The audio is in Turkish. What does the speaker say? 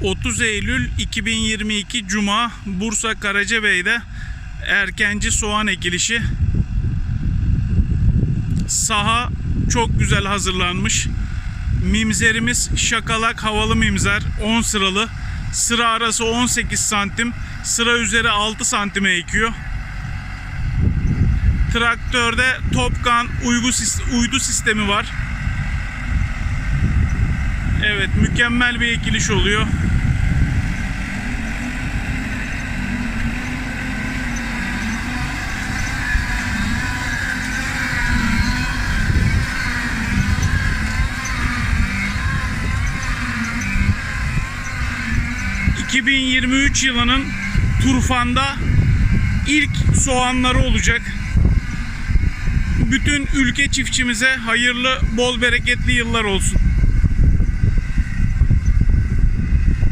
30 Eylül 2022 Cuma Bursa Karacabey'de erkenci soğan ekilişi. Saha çok güzel hazırlanmış. Mimzerimiz şakalak havalı mimzer 10 sıralı. Sıra arası 18 santim. Sıra üzeri 6 santime ekiyor. Traktörde Topkan uydu sistemi var. Evet mükemmel bir ekiliş oluyor. ...2023 yılının Turfan'da ilk soğanları olacak. Bütün ülke çiftçimize hayırlı, bol bereketli yıllar olsun.